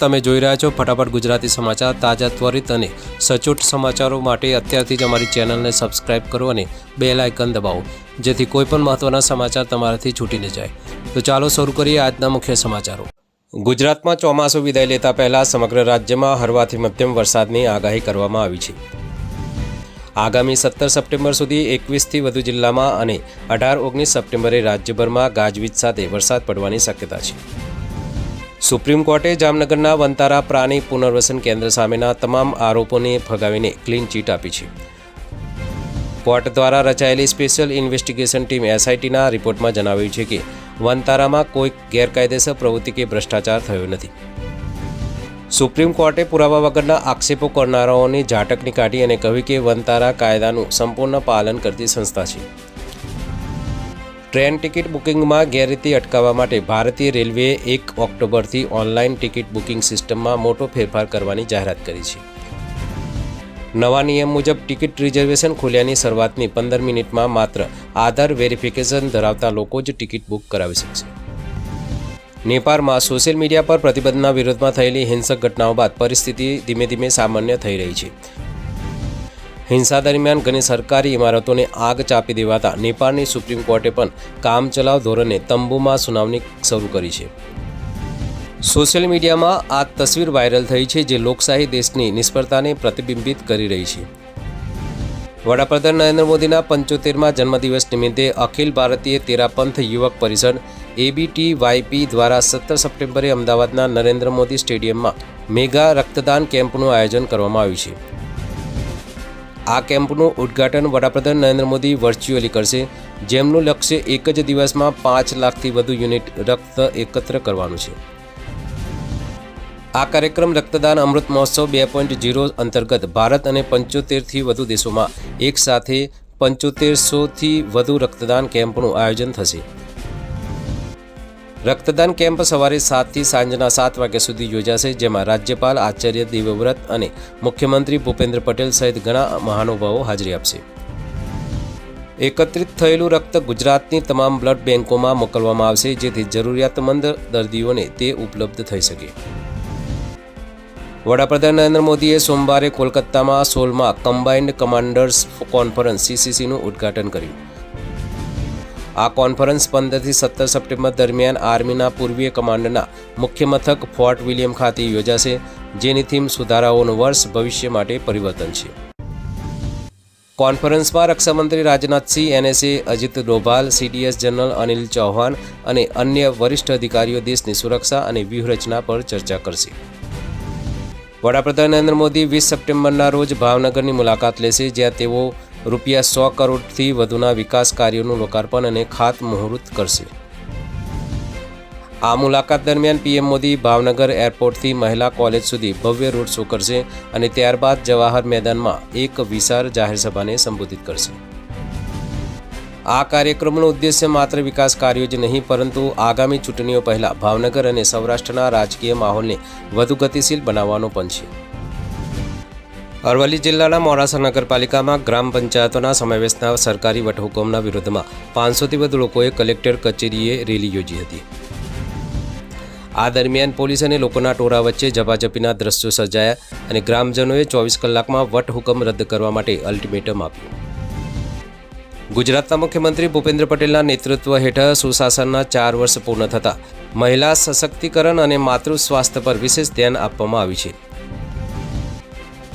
તમે જોઈ રહ્યા છો ફટાફટ ગુજરાતી સમાચાર તાજા ત્વરિત અને સચોટ સમાચારો માટે અત્યારથી જ અમારી ચેનલને સબસ્ક્રાઇબ કરો અને બે લાયકન દબાવો, જેથી કોઈપણ મહત્ત્વના સમાચાર તમારાથી છૂટી ન જાય. તો ચાલો શરૂ કરીએ આજના મુખ્ય સમાચારો. ગુજરાતમાં ચોમાસું વિદાય લેતા પહેલાં સમગ્ર રાજ્યમાં હળવાથી મધ્યમ વરસાદની આગાહી કરવામાં આવી છે. આગામી સત્તર સપ્ટેમ્બર સુધી એકવીસથી વધુ જિલ્લામાં અને અઢાર ઓગણીસ સપ્ટેમ્બરે રાજ્યભરમાં ગાજવીજ સાથે વરસાદ પડવાની શક્યતા છે. સુપ્રીમ કોર્ટે જામનગરના વંતારા પ્રાણી પુનર્વસન કેન્દ્ર સામેના તમામ આરોપોને ફગાવીને ક્લીન ચીટ આપી છે. કોર્ટ દ્વારા રચાયેલી સ્પેશિયલ ઇન્વેસ્ટિગેશન ટીમ એસઆઈટીના રિપોર્ટમાં જણાવ્યું છે કે વંતારામાં કોઈ ગેરકાયદેસર પ્રવૃત્તિ કે ભ્રષ્ટાચાર થયો નથી. સુપ્રીમ કોર્ટે પુરાવા વગરના આક્ષેપો કરનારાઓની ઝાટકની કાઢી અને કહ્યું કે વંતારા કાયદાનું સંપૂર્ણ પાલન કરતી સંસ્થા છે. ટ્રેન ટિકિટ બુકિંગમાં ગેરરીતિ અટકાવવા માટે ભારતીય રેલવેએ એક ઓક્ટોબરથી ઓનલાઈન ટિકિટ બુકિંગ સિસ્ટમમાં મોટો ફેરફાર કરવાની જાહેરાત કરી છે. નવા નિયમ મુજબ ટિકિટ રિઝર્વેશન ખુલ્યાની શરૂઆતની પંદર મિનિટમાં માત્ર આધાર વેરિફિકેશન ધરાવતા લોકો જ ટિકિટ બુક કરાવી શકશે. નેપાળમાં સોશિયલ મીડિયા પર પ્રતિબંધના વિરોધમાં થયેલી હિંસક ઘટનાઓ બાદ પરિસ્થિતિ ધીમે ધીમે સામાન્ય થઈ રહી છે. હિંસા દરમિયાન ઘણી સરકારી ઇમારતોને આગ ચાપી દેવાતા નેપાળની સુપ્રીમ કોર્ટે પણ કામચલાઉ ધોરણે તંબુમાં સુનાવણી શરૂ કરી છે. સોશિયલ મીડિયામાં આ તસવીર વાયરલ થઈ છે જે લોકશાહી દેશની નિષ્ફળતાને પ્રતિબિંબિત કરી રહી છે. વડાપ્રધાન નરેન્દ્ર મોદીના પંચોતેરમાં જન્મદિવસ નિમિત્તે અખિલ ભારતીય તેરાપંથ યુવક પરિષદ એબીટી વાયપી દ્વારા સત્તર સપ્ટેમ્બરે અમદાવાદના નરેન્દ્ર મોદી સ્ટેડિયમમાં મેગા રક્તદાન કેમ્પનું આયોજન કરવામાં આવ્યું છે. આ કેમ્પનું ઉદ્ઘાટન વડાપ્રધાન નરેન્દ્ર મોદી વર્ચ્યુઅલી કરશે, જેમનું લક્ષ્ય એક જ દિવસમાં પાંચ લાખથી વધુ યુનિટ રક્ત એકત્ર કરવાનું છે. આ કાર્યક્રમ રક્તદાન અમૃત મહોત્સવ બે પોઈન્ટ ઝીરો અંતર્ગત ભારત અને પંચોતેરથી વધુ દેશોમાં એક સાથે પંચોતેરસોથી વધુ રક્તદાન કેમ્પનું આયોજન થશે. રક્તદાન કેમ્પ સવારે સાતથી સાંજના સાત વાગ્યા સુધી યોજાશે, જેમાં રાજ્યપાલ આચાર્ય દેવવ્રત અને મુખ્યમંત્રી ભૂપેન્દ્ર પટેલ સહિત ઘણા મહાનુભાવો હાજરી આપશે. એકત્રિત થયેલું રક્ત ગુજરાતની તમામ બ્લડ બેન્કોમાં મોકલવામાં આવશે, જેથી જરૂરિયાતમંદ દર્દીઓને તે ઉપલબ્ધ થઈ શકે. વડાપ્રધાન નરેન્દ્ર મોદીએ સોમવારે કોલકાતામાં સોલમાં કમ્બાઇન્ડ કમાન્ડર્સ કોન્ફરન્સ સીસીસીનું ઉદ્ઘાટન કર્યું. આ કોન્ફરન્સ પંદરથી સત્તર સપ્ટેમ્બર દરમિયાન આર્મીના પૂર્વીય કમાન્ડના મુખ્ય મથક ફોર્ટ વિલિયમ ખાતે યોજાશે, જેની થીમ સુધારાઓનું વર્ષ ભવિષ્ય માટે પરિવર્તન છે. કોન્ફરન્સમાં રક્ષામંત્રી Rajnath Singh, NSA Ajit Doval, CDS general Anil Chauhan અને અન્ય વરિષ્ઠ અધિકારીઓ દેશની સુરક્ષા અને વ્યૂહરચના પર ચર્ચા કરશે. વડાપ્રધાન નરેન્દ્ર મોદી વીસ સપ્ટેમ્બરના રોજ ભાવનગરની મુલાકાત લેશે, જ્યાં તેઓ રૂપિયા સો કરોડથી વધુના વિકાસ કાર્યોનું લોકાર્પણ અને ખાતમુહૂર્ત કરશે. આ મુલાકાત દરમિયાન પીએમ મોદી ભાવનગર એરપોર્ટથી મહિલા કોલેજ સુધી ભવ્ય રોડ શો કરશે અને ત્યારબાદ જવાહર મેદાનમાં એક વિશાળ જાહેર સભાને સંબોધિત કરશે. આ કાર્યક્રમનો ઉદ્દેશ્ય માત્ર વિકાસ કાર્યો જ નહીં, પરંતુ આગામી ચૂંટણીઓ પહેલાં ભાવનગર અને સૌરાષ્ટ્રના રાજકીય માહોલને વધુ ગતિશીલ બનાવવાનો પણ છે. અરવલ્લી જિલ્લાના મોડાસા નગરપાલિકામાં ગ્રામ પંચાયતોના સમાવેશના સરકારી વટહુકમના વિરોધમાં પાંચસોથી વધુ લોકોએ કલેક્ટર કચેરીએ રેલી યોજી હતી. આ દરમિયાન પોલીસ અને લોકોના ટોળા વચ્ચે ઝપાઝપીના દ્રશ્યો સર્જાયા અને ગ્રામજનોએ ચોવીસ કલાકમાં વટહુકમ રદ કરવા માટે અલ્ટિમેટમ આપ્યું. ગુજરાતના મુખ્યમંત્રી ભૂપેન્દ્ર પટેલના નેતૃત્વ હેઠળ સુશાસનના ચાર વર્ષ પૂર્ણ થતાં મહિલા સશક્તિકરણ અને માતૃ સ્વાસ્થ્ય પર વિશેષ ધ્યાન આપવામાં આવ્યું છે.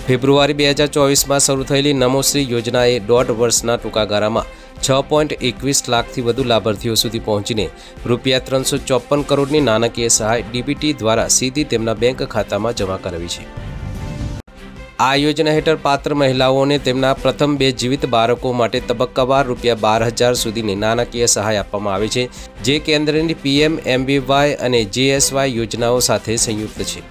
ફેબ્રુઆરી બે હજાર ચોવીસમાં શરૂ થયેલી નમોશ્રી યોજનાએ દોઢ વર્ષના ટૂંકા ગાળામાં છ પોઈન્ટ એકવીસ લાખથી વધુ લાભાર્થીઓ સુધી પહોંચીને રૂપિયા ત્રણસો ચોપન કરોડની નાણાકીય સહાય ડીબીટી દ્વારા સીધી તેમના બેંક ખાતામાં જમા કરાવી છે. આ યોજના હેઠળ પાત્ર મહિલાઓને તેમના પ્રથમ બે જીવિત બાળકો માટે તબક્કાવાર રૂપિયા બાર હજાર સુધીની નાણાકીય સહાય આપવામાં આવે છે, જે કેન્દ્રની પીએમ એમબીવાય અને જીએસવાય યોજનાઓ સાથે સંયુક્ત છે.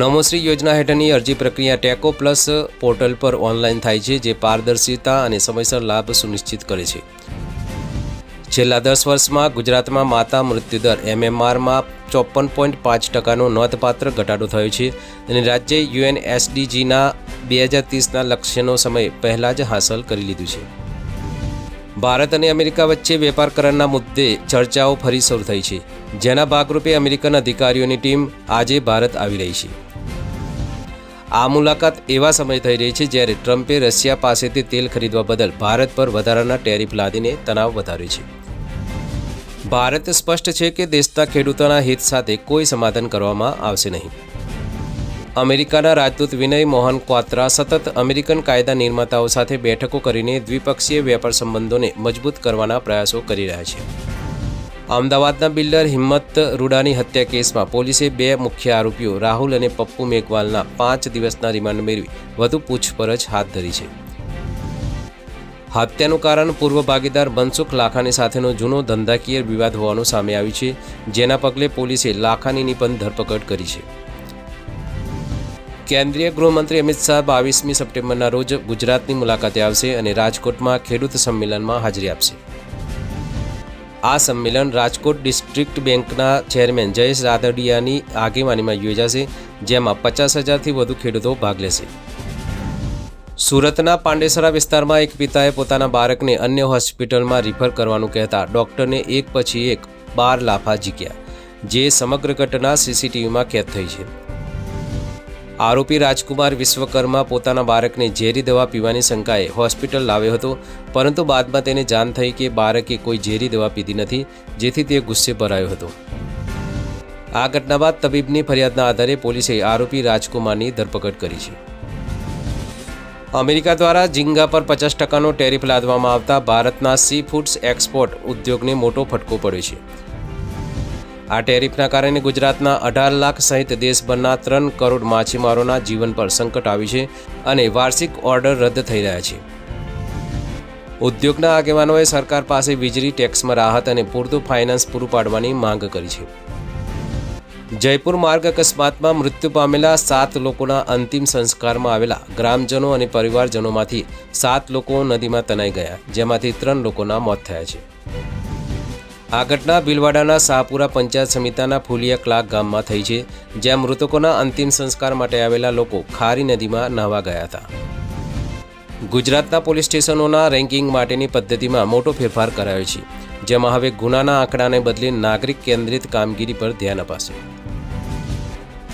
નમોશ્રી યોજના હેઠળની અરજી પ્રક્રિયા ટેકો પ્લસ પોર્ટલ પર ઓનલાઈન થાય છે, જે પારદર્શિતા અને સમયસર લાભ સુનિશ્ચિત કરે છે. છેલ્લા દસ વર્ષમાં ગુજરાતમાં માતા મૃત્યુદર એમએમઆરમાં ચોપન પોઈન્ટ પાંચ ટકાનો નોંધપાત્ર ઘટાડો થયો છે અને રાજ્ય યુએનએસડીજીના બે હજાર ત્રીસના લક્ષ્યનો સમય પહેલાં જ હાંસલ કરી લીધું છે. ભારત અને અમેરિકા વચ્ચે વેપાર કરારના મુદ્દે ચર્ચાઓ ફરી શરૂ થઈ છે. જેના ભાગરૂપે અમેરિકન અધિકારીઓની ટીમ આજે ભારત આવી રહી છે. આ મુલાકાત એવા સમય થઈ રહી છે જ્યારે ટ્રમ્પે રશિયા પાસેથી તેલ ખરીદવા બદલ ભારત પર વધારાના ટેરિફ લાદીને તણાવ વધાર્યો છે. ભારત સ્પષ્ટ છે કે દેશના ખેડૂતોના હિત સાથે કોઈ સમાધાન કરવામાં આવશે નહીં. અમેરિકાના રાજદૂત વિનય મોહન ક્વાત્રા સતત અમેરિકન કાયદા નિર્માતાઓ સાથે બેઠકો કરીને દ્વિપક્ષીય વેપાર સંબંધોને મજબૂત કરવાના પ્રયાસો કરી રહ્યા છે. અમદાવાદના બિલ્ડર હિંમત રૂડાની હત્યા કેસમાં પોલીસે બે મુખ્ય આરોપીઓ, રાહુલ અને પપ્પુ મેઘવાલના પાંચ દિવસના રિમાન્ડ મેળવી વધુ પૂછપરછ હાથ ધરી છે. હત્યાનું કારણ પૂર્વ ભાગીદાર બનસુખ લાખાની સાથેનો જૂનો ધંધાકીય વિવાદ હોવાનું સામે આવ્યું છે, જેના પગલે પોલીસે લાખાનીની પણ ધરપકડ કરી છે. કેન્દ્રીય ગૃહમંત્રી અમિત શાહ બાવીસમી સપ્ટેમ્બરના રોજ ગુજરાતની મુલાકાતે આવશે અને રાજકોટમાં ખેડૂત સંમેલનમાં હાજરી આપશે. આ સંમેલન રાજકોટ ડિસ્ટ્રિક્ટ બેંકના ચેરમેન જયેશ રાદડિયાની આગેવાનીમાં યોજાશે, જેમાં પચાસ હજારથી વધુ ખેડૂતો ભાગ લેશે. સુરતના પાંડેસરા વિસ્તારમાં એક પિતાએ પોતાના બાળકને અન્ય હોસ્પિટલમાં રિફર કરવાનું કહેતા ડોક્ટરને એક પછી એક બાર લાફા ઝીક્યા જે સમગ્ર ઘટના સીસીટીવીમાં કેદ થઈ છે. આરોપી રાજકુમાર વિશ્વકર્મા પોતાના બાળકને ઝેરી દવા પીવાની શંકાએ હોસ્પિટલ લાવ્યો હતો, પરંતુ બાદમાં તેને જાણ થઈ કે બાળકે કોઈ ઝેરી દવા પીધી નથી, જેથી તે ગુસ્સે ભરાયો હતો. આ ઘટના બાદ તબીબની ફરિયાદના આધારે પોલીસે આરોપી રાજકુમારની ધરપકડ કરી છે. અમેરિકા દ્વારા ઝીંગા પર પચાસ ટકાનો ટેરિફ લાદવામાં આવતા ભારતના સી ફૂડ્સ એક્સપોર્ટ ઉદ્યોગને મોટો ફટકો પડ્યો છે. આ ટેરિફના કારણે ગુજરાતના અઢાર લાખ સહિત દેશભરના ત્રણ કરોડ માછીમારોના જીવન પર સંકટ આવ્યું છે અને વાર્ષિક ઓર્ડર રદ થઈ રહ્યા છે. ઉદ્યોગના આગેવાનોએ સરકાર પાસે વીજળી ટેક્સમાં રાહત અને પૂરતું ફાઇનાન્સ પૂરું પાડવાની માંગ કરી છે. જયપુર માર્ગ અકસ્માતમાં મૃત્યુ પામેલા સાત લોકોના અંતિમ સંસ્કારમાં આવેલા ગ્રામજનો અને પરિવારજનોમાંથી સાત લોકો નદીમાં તણાઈ ગયા, જેમાંથી ત્રણ લોકોના મોત થયા છે. આ ઘટના ભીલવાડાના શાહપુરા પંચાયત સમિતિના ફુલિયા ક્લાક ગામમાં થઈ છે, જ્યાં મૃતકોના અંતિમ સંસ્કાર માટે આવેલા લોકો ખારી નદીમાં નહાવા ગયા હતા. ગુજરાતના પોલીસ સ્ટેશનોના રેન્કિંગ માટેની પદ્ધતિમાં મોટો ફેરફાર કરાયો છે, જેમાં હવે ગુનાના આંકડાને બદલે નાગરિક કેન્દ્રિત કામગીરી પર ધ્યાન અપાશે.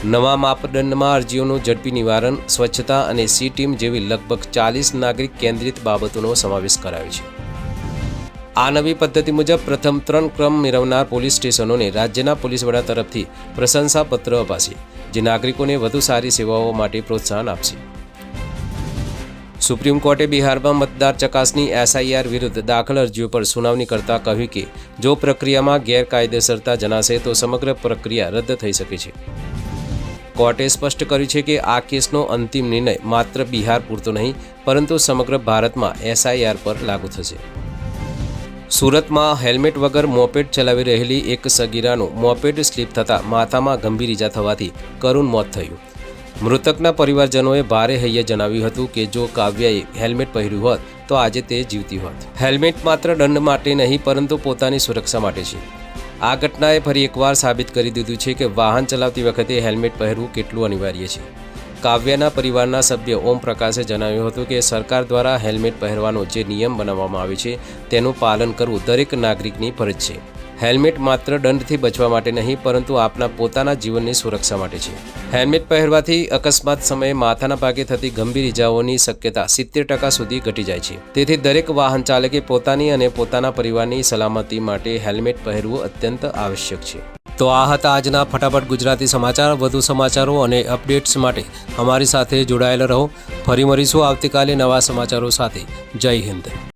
નવા માપદંડમાં અરજીઓનું ઝડપી નિવારણ, સ્વચ્છતા અને સી ટીમ જેવી લગભગ ચાલીસ નાગરિક કેન્દ્રિત બાબતોનો સમાવેશ કરાયો છે. આ નવી પદ્ધતિ મુજબ પ્રથમ ત્રણ ક્રમ મેળવનાર પોલીસ સ્ટેશનોને રાજ્યના પોલીસ વડા તરફથી પ્રશંસાપત્ર અપાશે, જે નાગરિકોને વધુ સારી સેવાઓ માટે પ્રોત્સાહન આપશે. સુપ્રીમ કોર્ટે બિહારમાં મતદાર ચકાસણી એસઆઈઆર વિરુદ્ધ દાખલ અરજીઓ પર સુનાવણી કરતા કહ્યું કે, જો પ્રક્રિયામાં ગેરકાયદેસરતા જણાશે તો સમગ્ર પ્રક્રિયા રદ થઈ શકે છે. કોર્ટે સ્પષ્ટ કર્યું છે કે આ કેસનો અંતિમ નિર્ણય માત્ર બિહાર પૂરતો નહીં, પરંતુ સમગ્ર ભારતમાં એસઆઈઆર પર લાગુ થશે. સુરતમાં હેલ્મેટ વગર મોપેડ ચલાવી રહેલી એક સગીરાનું મોપેડ સ્લીપ થતાં માથામાં ગંભીર ઈજા થવાથી કરુણ મોત થયું. મૃતકના પરિવારજનોએ ભારે હૈયે જણાવ્યું હતું કે જો કાવ્યાએ હેલ્મેટ પહેર્યું હોત, તો આજે તે જીવતી હોત. હેલ્મેટ માત્ર દંડ માટે નહીં, પરંતુ પોતાની સુરક્ષા માટે છે. આ ઘટનાએ ફરી એકવાર સાબિત કરી દીધું છે કે વાહન ચલાવતી વખતે હેલ્મેટ પહેરવું કેટલું અનિવાર્ય છે. કાવ્યાના પરિવારના સભ્ય ઓમ પ્રકાશે જણાવ્યું હતું કે સરકાર દ્વારા હેલ્મેટ પહેરવાનો જે નિયમ બનાવવામાં આવ્યો છે, તેનું પાલન કરવું દરેક નાગરિકની ફરજ છે. હેલ્મેટ માત્ર દંડથી બચવા માટે નહીં, પરંતુ આપના પોતાના જીવનની સુરક્ષા માટે છે. હેલ્મેટ પહેરવાથી અકસ્માત સમયે માથાના ભાગે થતી ગંભીર ઇજાઓની શક્યતા સિત્તેર ટકા સુધી ઘટી જાય છે. તેથી દરેક વાહન ચાલકે પોતાની અને પોતાના પરિવારની સલામતી માટે હેલ્મેટ પહેરવું અત્યંત આવશ્યક છે. તો આ હતા આજના ફટાફટ ગુજરાતી સમાચાર. વધુ સમાચારો અને અપડેટ્સ માટે અમારી સાથે જોડાયેલા રહો. ફરી મળીશું આવતીકાલે નવા સમાચારો સાથે. જય હિન્દ.